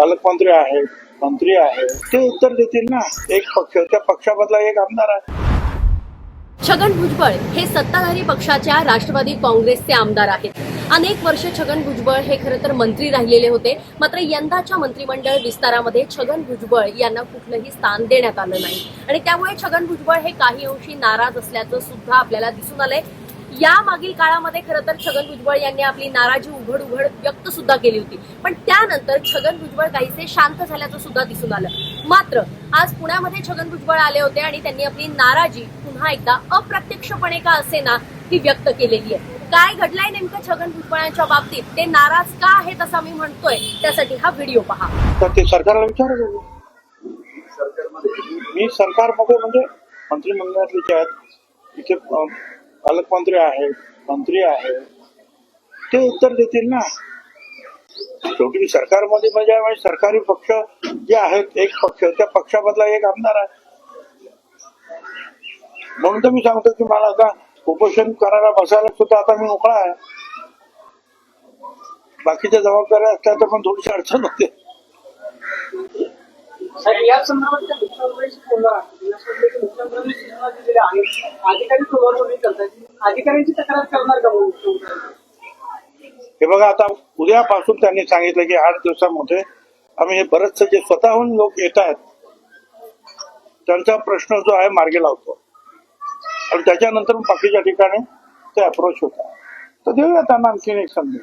पालकमंत्री आहेत मंत्री आहेत ते उत्तर देतील ना. एक पक्ष त्या पक्षामधला एक आमदार आहे. छगन भुजबळ हे सत्ताधारी पक्षाच्या राष्ट्रवादी काँग्रेसचे आमदार आहेत. अनेक वर्ष छगन भुजबळ हे खरं तर मंत्री राहिलेले होते. मात्र यंदाच्या मंत्रिमंडळ विस्तारामध्ये छगन भुजबळ यांना कुठलंही स्थान देण्यात आलं नाही. आणि त्यामुळे छगन भुजबळ हे काही अंशी नाराज असल्याचं सुद्धा आपल्याला दिसून आलंय. या मागील काळामध्ये खरं तर छगन भुजबळ यांनी आपली नाराजी उघड उघड व्यक्त सुद्धा केली होती. पण त्यानंतर छगन भुजबळ काहीसे शांत झाल्याचं सुद्धा दिसून आलं. मात्र आज पुण्यामध्ये छगन भुजबळ आले होते आणि त्यांनी आपली नाराजी पुन्हा एकदा अप्रत्यक्षपणे का असेना ती व्यक्त केलेली आहे. काय घडलंय नेमकं छगन भुजबळांच्या बाबतीत? ते नाराज का आहेत असं मी म्हणतोय. त्यासाठी हा व्हिडिओ पहा. ते सरकारला मी सरकारमध्ये म्हणजे मंत्रिमंडळातले जे आहेत पालकमंत्री आहेत मंत्री आहेत ते उत्तर देतील ना? शेवटी सरकारमध्ये म्हणजे, म्हणजे सरकारी पक्ष जे आहेत एक पक्ष त्या पक्षामधला एक आमदार आहे. म्हणून तर मी सांगतो की मला आता उपोषण करायला बसायला सुद्धा आता मी मोकळा आहे. बाकीच्या जबाबदाऱ्या असल्या तर पण थोडीशी अडचण होते. या संदर्भात अधिकारी तुम्हाला करतात अधिकाऱ्यांची तक्रार करणार का हे बघा आता उद्यापासून त्यांनी सांगितलं की आठ दिवसामध्ये आम्ही हे बरेचसे जे स्वतःहून लोक येत आहेत त्यांचा प्रश्न जो आहे मार्गी लावतो. आणि त्याच्यानंतर बाकीच्या ठिकाणी ते अप्रोच होतात. तर देऊया त्यांना आणखीन एक संधी.